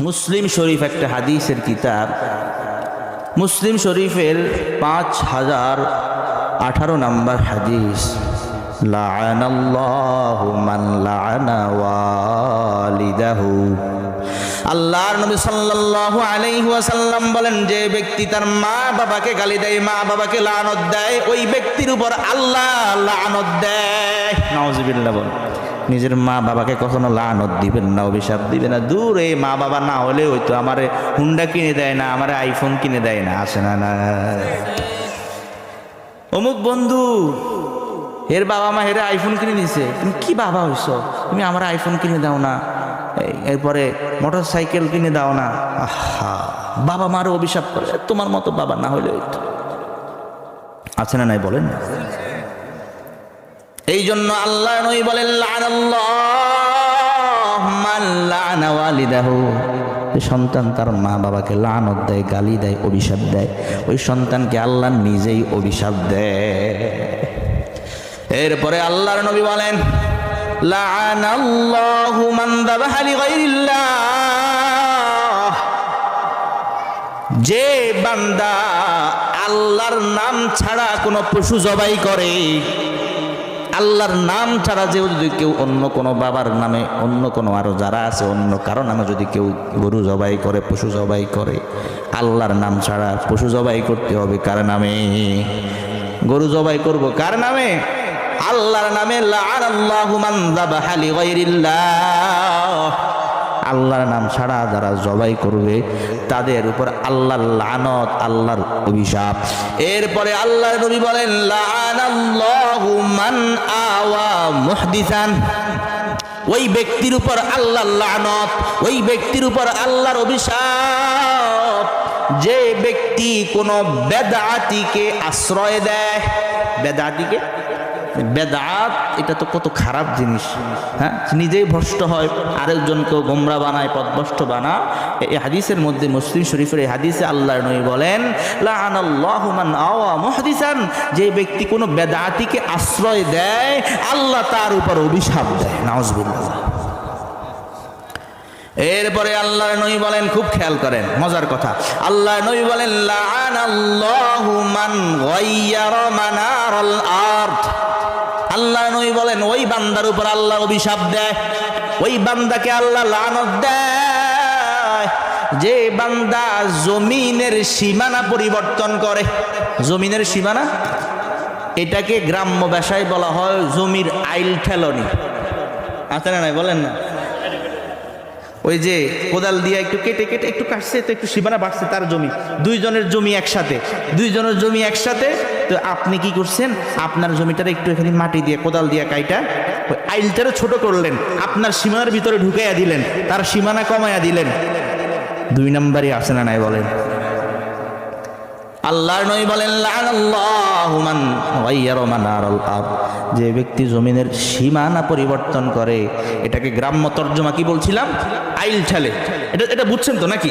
মুসলিম শরীফ একটা হাদিসের কিতাব। মুসলিম শরীফের পাঁচ হাজার আঠারো নম্বর হাদিস। আল্লাহর নবী সাল্লাল্লাহু আলাইহি ওয়াসাল্লাম বলেন, যে ব্যক্তি তার মা বাবাকে গালি দেয়, মা বাবাকে লানত দেয়, ওই ব্যক্তির উপর আল্লাহ লানত দেয়। নওয়াজিবিল্লাহ বলেন। নিজের মা বাবাকে কখনো লানত দিবেন না, অভিশাপ দিবেন না। দূর এই মা বাবা না হলে হয়তো আমারে হুন্ডা কিনে দেয় না, আমারে আইফোন কিনে দেয় না, আসে না না। অমুক বন্ধু, এর বাবা মা হেরে আইফোন কিনে দিছে তুমি কি বাবা হইছ? তুমি আমার আইফোন কিনে দাও না এরপরে মোটর সাইকেল কিনে দাও না। আহা, বাবা মারও অভিশাপ করে, তোমার মতো বাবা না হলে আছে না নাই বলেন? না এই জন্য আল্লাহ নই বলেন সন্তান তার মা বাবাকে লানত দেয়, গালি দেয়, অভিশাপ দেয়। ওই সন্তানকে আল্লাহ নিজেই অভিশাপ দেয়। এরপরে আল্লাহর নবী বলেন যে বান্দা আল্লাহর নাম ছাড়া কোনো পশু জবাই করে আল্লাহর নাম ছাড়া যে যদি কেউ অন্য কোনো বাবার নামে, অন্য কোনো আরও যারা আছে, অন্য কারও নামে যদি কেউ গরু জবাই করে, পশু জবাই করে, আল্লাহর নাম ছাড়া পশু জবাই করতে হবে কার নামে? গরু জবাই করব কার নামে? আল্লাহর নামে আল্লাহ মান যাবাহা লিগাইরিল্লাহ। আল্লাহর নাম ছাড়া যারা জবাই করবে, তাদের উপর আল্লাহর লানত, আল্লাহর অভিশাপ। এরপরে আল্লাহর নবী বলেন মান আওয়া মুহদিসান। ওই ব্যক্তির উপর আল্লাহর লানত, ওই ব্যক্তির উপর আল্লাহর অভিশাপ। যে ব্যক্তি কোনো বেদাতিকে আশ্রয় দেয় বেদাতিকে বেদাত, এটা তো কত খারাপ জিনিস। হ্যাঁ? নিজেই ভ্রষ্ট হয়, আরেকজনকেও গোমরা বানায় পদভ্রষ্ট বানা এই হাদিসের মধ্যে মুসলিম শরীফের এই হাদিসে আল্লাহর নই বলেন মুহদিসান যে ব্যক্তি কোনো বেদাতিকে আশ্রয় দেয়, আল্লাহ তার উপর অভিশাপ দেয়। নাউজুবিল্লাহ। এরপরে আল্লাহর নই বলেন, খুব খেয়াল করেন, মজার কথা। আল্লাহর নই বলেন লাআনাল্লাহু মান গায়্যারা মানারাল আরদ আল্লাহর নই বলেন, ওই বান্দার উপর আল্লাহ অভিশাপ দেয়, ওই বান্দাকে আল্লাহ লানত দেয়। যে বান্দা জমিনের সীমানা পরিবর্তন করে, জমিনের সীমানা? এটাকে গ্রাম্য ভাষায় বলা হয় জমির আইল ঠেলনি। আছে না নাই? বলেন না। ওই যে কোদাল দিয়ে একটু কেটে কেটে একটু কাটছে, তো একটু সীমানা বাড়ছে তার জমি। দুইজনের জমি একসাথে। দুইজনের জমি একসাথে তো আপনি কি করছেন? আপনার জমিটার একটু এখানে মাটি দিয়ে, কোদাল দিয়ে কাইটা ওই আইলটারও ছোট করলেন, আপনার সীমানার ভিতরে ঢুকাইয়া দিলেন, তার সীমানা কমাইয়া দিলেন। দুই নম্বরই আসে না নাই বলেন? আল্লাহর নবী বলেন যে ব্যক্তি জমিনের সীমানা পরিবর্তন করে, এটাকে গ্রাম্য তর্জমা কি বলছিলাম? আইল ঠেলে। এটা এটা বুঝছেন তো নাকি?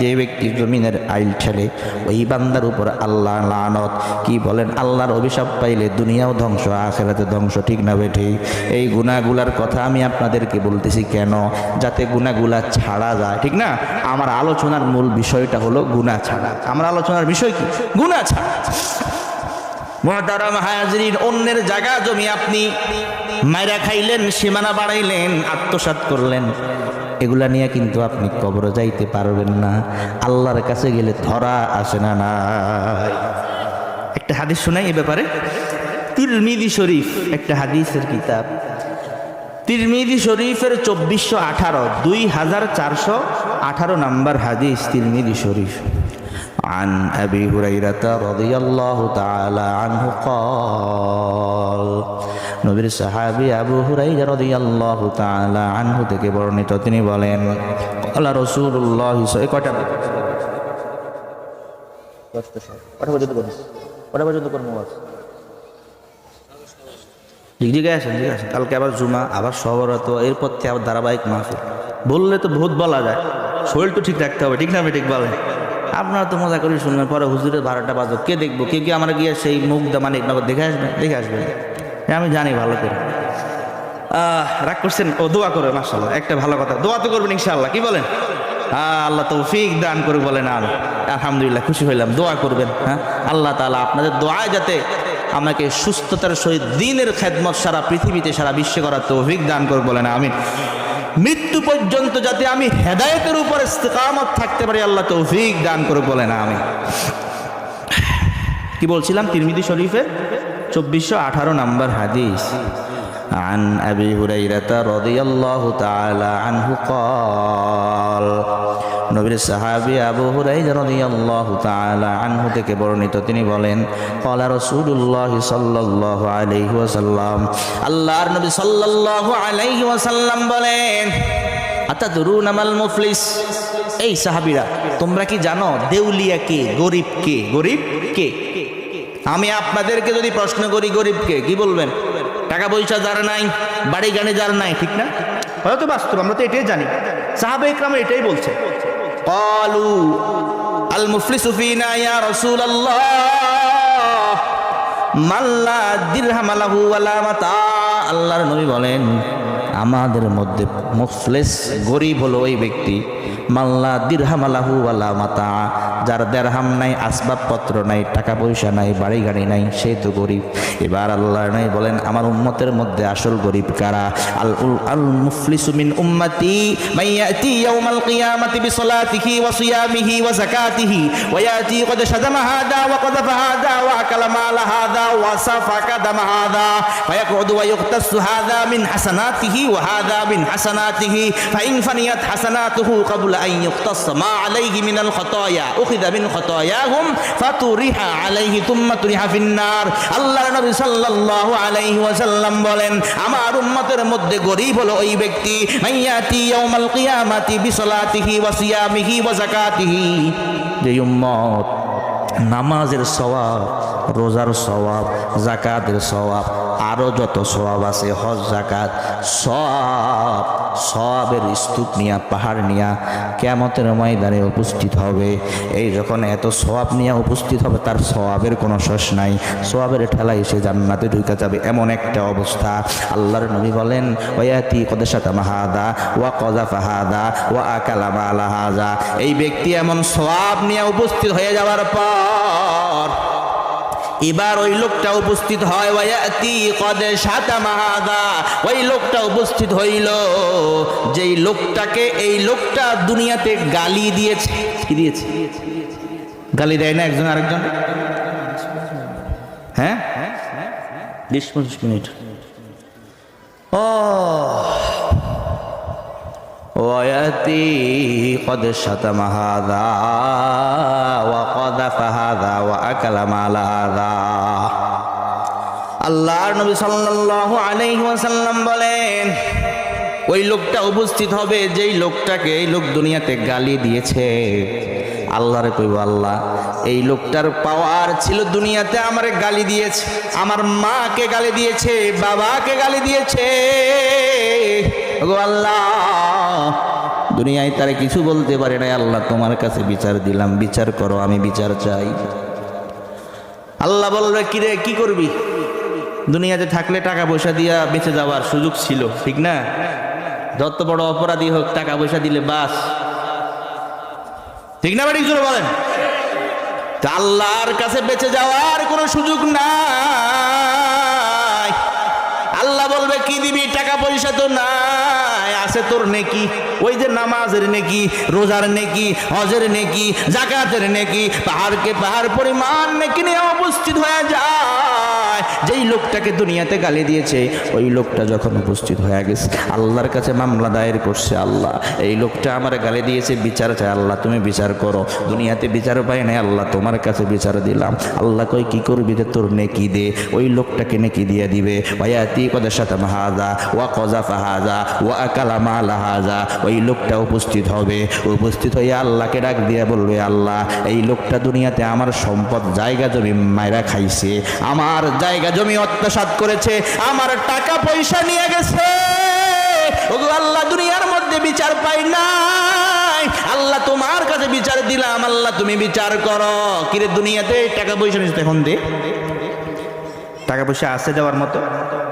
যে ব্যক্তি জমিনের আইল ঠেলে, ওই বান্দার উপর আল্লাহ লানত। কি বলেন? আল্লাহর অভিশাপ পাইলে দুনিয়াও ধ্বংস আখেরাতে ধ্বংস, ঠিক না বেঠি? এই গুণাগুলার কথা আমি আপনাদেরকে বলতেছি কেন? যাতে গুণাগুলা ছাড়া যায়, ঠিক না? আমার আলোচনার মূল বিষয়টা হলো গুণা ছাড়া। আমার আলোচনার বিষয় কি? গুণা ছাড়া। মহতারাম হায়াজরিন, অন্যের জায়গা জমি আপনি মাইরা খাইলেন, সীমানা বাড়াইলেন, আত্মসাৎ করলেন। এগুলা নিয়ে কিন্তু আপনি কবর যাইতে পারবেন না আল্লাহর কাছে গেলে ধরা আসে না নাই একটা হাদিস শোনাই এ ব্যাপারে তিরমিদি শরীফ একটা হাদিসের কিতাব তিরমিদি শরীফের চব্বিশশো আঠারো দুই হাজার চারশো আঠারো নম্বর হাদিস তিরমিদি শরীফ عن أبي هريرة رضي الله تعالى عنه قال নবীর সাহাবী আবু হুরাইরা রাদিয়াল্লাহু তাআলা আনহু থেকে বর্ণিত তিনি বলেন আল্লাহ রাসূলুল্লাহ কয়টা? কটা পর্যন্ত করিস কটা পর্যন্ত করব বাস ঠিক ঠিক আছে ঠিক আছে কালকে আবার জুমা আবার সবরত এরপর থেকে আবার ধারাবাহিক মাহফিল। বললে তো ভূত বলা যায়। শরীর তো ঠিক রাখতে হবে ঠিক না ঠিক বলে আপনারা তো মজা করে শুনবেন পরে হুজুরের বারোটা বাজো। কে দেখব? কে কি আমরা গিয়ে সেই মুখ দা মানে দেখে আসবেন দেখে আসবেন হ্যাঁ, আমি জানি ভালো করে। রাগ করছেন? ও, দোয়া করে মাসাল্লাহ একটা ভালো কথা। দোয়া তো করবেন ইনশাল্লাহ কি বলেন? হ্যাঁ আল্লাহ তৌফিক দান করে বলেন আর আলহামদুলিল্লাহ, খুশি হইলাম। দোয়া করবেন হ্যাঁ? আল্লাহ তাআলা আপনাদের দোয়ায় যাতে আমাকে সুস্থতার সহিত দিনের খেদমত সারা পৃথিবীতে, সারা বিশ্বে করার তৌফিক দান করে বলেন আমি মৃত্যু পর্যন্ত যাতে আমি হেদায়তের উপর ইস্তেকামত থাকতে পারি, আল্লাহ তৌফিক দান করে বলেন আমি কি বলছিলাম? তিরমিদি শরীফের চব্বিশশো আঠারো নম্বর হাদিস عن أبي هريرة رضي الله تعالى عنه قال নবীর সাহাবী আবু হুরাইরা রাদিয়াল্লাহু তাআলা আনহু থেকে বর্ণিত তিনি বলেন ক্বালা রাসূলুল্লাহ সাল্লাল্লাহু আলাইহি ওয়াসাল্লাম আল্লাহর নবী সাল্লাল্লাহু আলাইহি ওয়াসাল্লাম বলেন আতাদরুন আমাল মুফলিস এই সাহাবীরা তোমরা কি জানো দেউলিয়া কে গরিব কে গরিব কে আমি আপনাদেরকে যদি প্রশ্ন করি গরিবকে কি বলবেন? টাকা পয়সা যার নাই বাড়ি গানে যার নাই ঠিক না? হয়তো বাস্তব আমরা তো এটাই জানি। সাহাবে ইকরাম এটাই বলছে। কলু আল মুফলিসু ফিনা ইয়া রাসূলুল্লাহ মাল্লা দিরহাম লাহু ওয়ালা মাতা। আল্লাহর নবী বলেন আমাদের মধ্যে মুফলেস গরিব হলো ওই ব্যক্তি মাল্লা দিরহামালাহু ওয়ালা মাতা। যার দেরহাম নাই আসবাবপত্র নাই টাকা পয়সা নাই বাড়ি গাড়ি নাই সে তো গরীব এবার আল্লাহ নাই বলেন আমার উম্মতের মধ্যে আসল গরীব কারা আল উল আল মুফলিসুমিন উম্মতি মাইয়াতি ইয়াউমাল কিয়ামাতি বিসলাতিহি ওয়া সিয়ামিহি ওয়া যাকাতিহি ওয়া ইয়াতি ক্বাদ শাদামা হাদা ওয়া ক্বাদ ফাহাদা ওয়া আকালা মাল হাদা ওয়া সাফাকা দাম হাদা ফায়াকুদু ওয়া ইউক্তাসু হাদা মিন হাসানাতিহি ওয়া হাদা মিন হাসানাতিহি ফা ইন ফানিয়াত হাসানাতুহু ক্বাবলা আন ইউক্তাস মা আলাইহি মিনাল খাতায়া উখিদা মিন খতায়াহুম ফাতুরিহা আলাইহি তুম্মা তুরিহা ফিন্নার। আল্লাহর নবী সাল্লাল্লাহু আলাইহি ওয়াসাল্লাম বলেন, আমার উম্মতের মধ্যে গরিব হলো ওই ব্যক্তি। মাইয়াতি ইয়াউমাল কিয়ামাতি বিসালাতিহি ওয়া সিয়ামিহি ওয়া যাকাতিহি। যে উম্মত নামাজের সওয়াব, রোজার সবাব জাকাতের সবাব আরও যত সওয়াব আছে, হজ জাকাত সব সবের স্তূপ নিয়া, পাহাড় নিয়া কেমতের ময়দানে উপস্থিত হবে। এই যখন এত সওয়াব নিয়ে উপস্থিত হবে, তার সওয়াবের কোনো শেষ নাই। সওয়াবের ঠেলা এসে জান্নাতে ঢুকে যাবে, এমন একটা অবস্থা। আল্লাহর নবী বলেন ওয়াতি কদেশাতা মাহাদা, ওয়া কজা ফাহাদা ওয়া আকালা মালা হাজা এই ব্যক্তি এমন সওয়াব নিয়ে উপস্থিত হয়ে যাওয়ার পর এবার ওই লোকটা উপস্থিত উপস্থিত হইল। যেই লোকটাকে এই লোকটা দুনিয়াতে গালি দিয়েছে। দিয়েছে? গালি দেয় না একজন আরেকজন? হ্যাঁ? বিশ পঁচিশ মিনিট। ও। ওয়াতি কদে সাতা মাহাদা ওয়া কদা ফাহাদা ও আকালা মালা আল্লাহর নবী সাল্লাল্লাহু আলাইহি ওয়াসাল্লাম বলেন, ওই লোকটা উপস্থিত হবে যেই লোকটাকে এই লোক দুনিয়াতে গালি দিয়েছে। আল্লাহরে কইব, আল্লাহ, এই লোকটার পাওয়ার ছিল দুনিয়াতে, আমারে গালি দিয়েছে। আমার মাকে গালি দিয়েছে, বাবাকে গালি দিয়েছে। গো আল্লাহ, দুনিয়ায় তারা কিছু বলতে পারে না আল্লাহ, তোমার কাছে বিচার দিলাম। বিচার করো, আমি বিচার চাই। আল্লাহ বলবে, কিরে, কি করবি? দুনিয়াতে থাকলে টাকা পয়সা দিয়া বেঁচে যাওয়ার সুযোগ ছিল, ঠিক না? যত বড় অপরাধী হোক, টাকা পয়সা দিলে বাস। ঠিক না বাড়ি বলেন? আল্লাহর কাছে বেঁচে যাওয়ার কোনো সুযোগ নাই। আল্লাহ বলবে, কি দিবি? টাকা পয়সা তো নাই। আছে তোর নেকি? ওই যে নামাজের নেকি, রোজার নেকি, হজের নেকি, জাকাতের নেকি, পাহাড়কে পাহাড় পরিমাণ নেকি নিয়ে উপস্থিত হয়ে যায় যেই লোকটাকে দুনিয়াতে গালি দিয়েছে, ওই লোকটা যখন উপস্থিত হয়ে গেছে, আল্লাহর কাছে মামলা দায়ের করছে আল্লাহ, এই লোকটা আমার গালি দিয়েছে, বিচার চাই আল্লাহ, তুমি বিচার করো, দুনিয়াতে বিচার পাই নাই, আল্লাহ তোমার কাছে বিচার দিলাম, আল্লাহ কই কি করবি যে তোর নেকি দে? ওই লোকটাকে নেকি দিয়ে দিবে ওয়াতি কদের সাথে মাহাজা, ওয়া কজা ফাহাজা ওয়া আকালা মালা হাজা। ওই লোকটা উপস্থিত হবে, উপস্থিত হয়ে আল্লাহকে ডাক দিয়ে বলবে, আল্লাহ, এই লোকটা দুনিয়াতে আমার সম্পদ জায়গা জমি মায়েরা খাইছে, আমার জায়গা জমি অত্যাসাত করেছে, আমার টাকা পয়সা নিয়ে গেছে। ওগো আল্লাহ দুনিয়ার মধ্যে বিচার পাই নাই। আল্লাহ তোমার কাছে বিচার দিলাম, আল্লাহ তুমি বিচার করো। কিরে দুনিয়াতে টাকা পয়সা নিচ্ছে এখন দে। টাকা পয়সা আছে দেওয়ার মতো?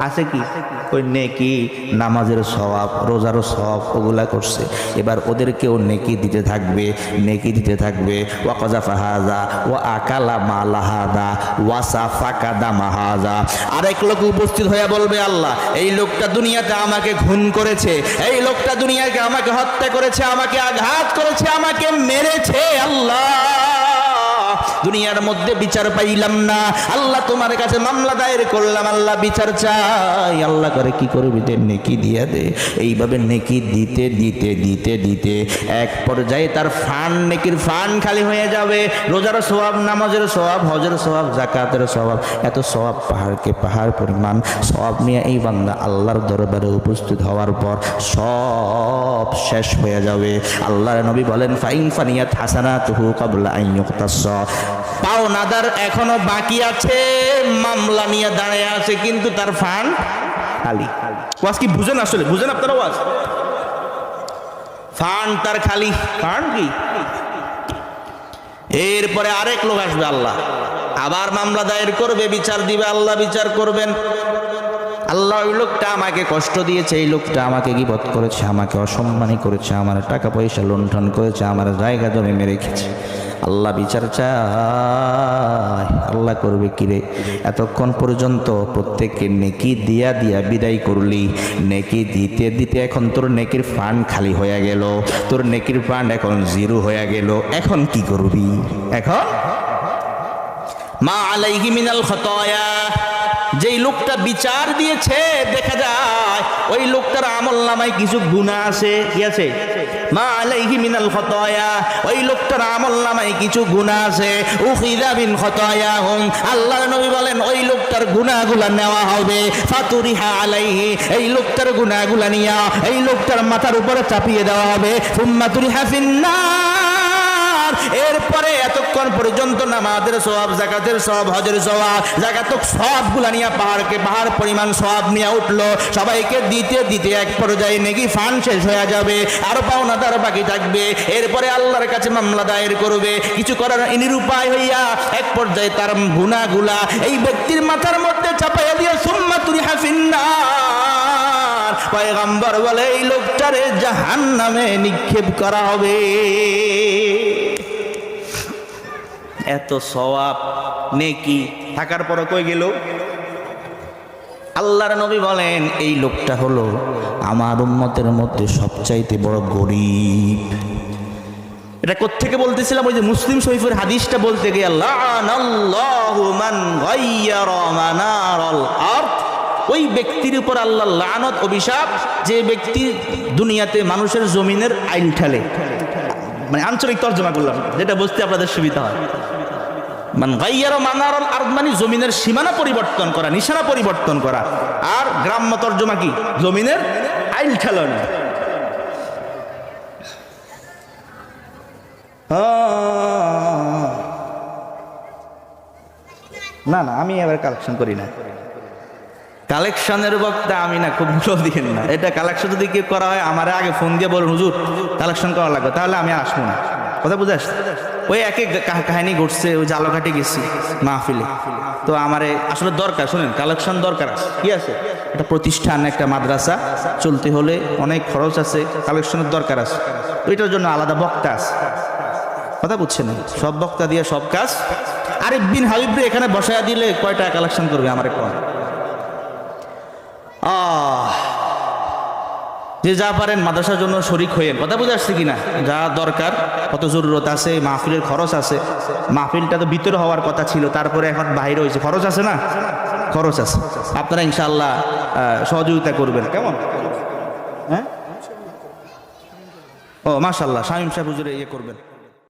আছে কি? ওই নেকি, নামাজের সওয়াব রোজারও সওয়াব ওগুলা করছে। এবার ওদেরকেও নেকি দিতে থাকবে, নেকি দিতে থাকবে। ওয়া কজাফা হাজা ওয়া আকালা মালাহাদা ওয়াসা ফাকাদা মাহাজা আরেক লোক উপস্থিত হয়ে বলবে, আল্লাহ, এই লোকটা দুনিয়াতে আমাকে খুন করেছে। এই লোকটা দুনিয়াকে আমাকে হত্যা করেছে, আমাকে আঘাত করেছে, আমাকে মেরেছে, আল্লাহ। দুনিয়ার মধ্যে বিচার পাইলাম না। আল্লাহ তোমার কাছে মামলা দায়ের করলাম, আল্লাহ বিচার চাই। আল্লাহ করে কি করবি দে নেকি দিয়া দে। এইভাবে নেকি দিতে দিতে দিতে দিতে এক পর্যায়ে তার ফান, নেকির ফান খালি হয়ে যাবে। রোজার সোয়াব নামাজের সোয়াব হজের সোয়াব জাকাতের সোয়াব এত সোয়াব পাহাড়কে পাহাড় পরিমাণ। সব নিয়ে এই বান্দা আল্লাহর দরবারে উপস্থিত হওয়ার পর সব শেষ হয়ে যাবে। আল্লাহর নবী বলেন, ফাইন ফানিয়াত হাসানা তুহু কাবলা আইয়ুক্তাস পাওনাদার এখনও বাকি আছে, মামলা নিয়ে দাঁড়িয়ে আছে, কিন্তু তার ফান্ড খালি। ওয়াজ কি বুঝেন আসলে? বুঝেন আপনারা ওয়াজ? ফান্ড তার খালি। ফান্ড কি? এরপরে আরেক লোক আসবে আল্লাহ। আবার মামলা দায়ের করবে, বিচার দিবে, আল্লাহ বিচার করবেন। আল্লাহ ওই লোকটা আমাকে কষ্ট দিয়েছে, এই লোকটা আমাকে গিবত করেছে, আমাকে অসম্মানী করেছে, আমার টাকা পয়সা লুণ্ঠন করেছে, আমার জায়গা জমি মেরে রেখেছে আল্লাহ বিচার চায়। আল্লাহ করবে কিরে এতক্ষণ পর্যন্ত প্রত্যেককে নেকি দিয়া দিয়া বিদায় করলি। নেকি দিতে দিতে এখন তোর নেকির ফান্ড খালি হয়ে গেল। তোর নেকির ফান্ড এখন জিরো হয়ে গেল। এখন কি করবি? এখন? মা আলাইহি মিনাল খতায়া। যেই লোকটা বিচার দিয়েছে, দেখা যায় ওই লোকটার আমল নামায় কিছু গুণা আছে, কি আছে? মা ওই লোকটার আমল নামায় কিছু আছে। নবী বলেন, ওই লোকটার নেওয়া হবে। এই লোকটার এই লোকটার মাথার উপরে চাপিয়ে দেওয়া হবে। সুম্মা তুরিহা ফিন্নার এরপরে এতক্ষণ পর্যন্ত নামাজের সব জাকাতের সব হজের সবাব জাকাতক সবগুলা নিয়ে পাহাড়কে পাহাড় পরিমাণ সব নিয়ে উঠল। সবাইকে দিতে দিতে এক পর্যায়ে নেকি ফান শেষ হয়ে যাবে, আরও পাওনা তার বাকি থাকবে। এরপরে আল্লাহর কাছে মামলা দায়ের করবে। কিছু করার নিরুপায় হইয়া এক পর্যায়ে তার গুণাগুলা এই ব্যক্তির মাথার মধ্যে চাপাইয়া দিয়ে, সুম্মা তুরি হাফিন্নার পয়গম্বর বলে, এই লোকটারে জাহান নামে নিক্ষেপ করা হবে। এত সওয়াব, নেকি, থাকার পর কই গেল? আল্লাহর নবী বলেন, এই লোকটা হলো আমার উম্মতের মধ্যে সবচাইতে বড় গরিব। এটা কোত্থেকে বলতেছিলাম? ওই যে মুসলিম শরীফের হাদিসটা বলতে গিয়ে মান ওই ব্যক্তির উপর আল্লাহ লানত অভিশাপ যে ব্যক্তি দুনিয়াতে মানুষের জমিনের আইল ঠেলে মানে আঞ্চলিক তর্জমা করলাম যেটা বুঝতে আপনাদের সুবিধা হয় মান আর মানে জমিনের সীমানা পরিবর্তন করা নিশানা পরিবর্তন করা আর গ্রাম্য তর্জমা কি জমিনের আইল ঠেলানো না না আমি এবার কালেকশন করি না কালেকশনের বক্তা আমি না, খুব ভালো দিন না। এটা কালেকশন যদি কেউ করা হয়, আমার আগে ফোন দিয়ে বলুন, হুজুর, কালেকশন করা লাগবে। তাহলে আমি আসব না। কথা বুঝে আসছে? ওই এক এক কা- কাহিনী ঘটছে, ওই জালঘাটে গেছি মাহফিলে। তো আমারে আসলে দরকার, শুনেন, কালেকশন দরকার আছে। কি আছে? একটা প্রতিষ্ঠান, একটা মাদ্রাসা, চলতে হলে অনেক খরচ আছে, কালেকশনের দরকার আছে। ওইটার জন্য আলাদা বক্তা আছে। কথা বুঝছেন? সব বক্তা দিয়ে সব কাজ। আরিফ বিন হাবিবরে এখানে বসায়া দিলে কয়টা কালেকশন করবে আমার কম যে যা পারেন মাদ্রাসার জন্য শরিক হয়েন কথা বুঝে আসছে কিনা? যা দরকার কত জরুরত আছে মাহফিলের খরচ আছে। মাহফিলটা তো ভিতরে হওয়ার কথা ছিল তারপরে এখন বাইরে হয়েছে। খরচ আছে না? খরচ আছে। আপনারা ইনশাআল্লাহ আহ, সহযোগিতা করবেন। কেমন? হ্যাঁ? ও মাশাল্লাহ শামীম সাহেব হুজুরে ইয়ে করবেন।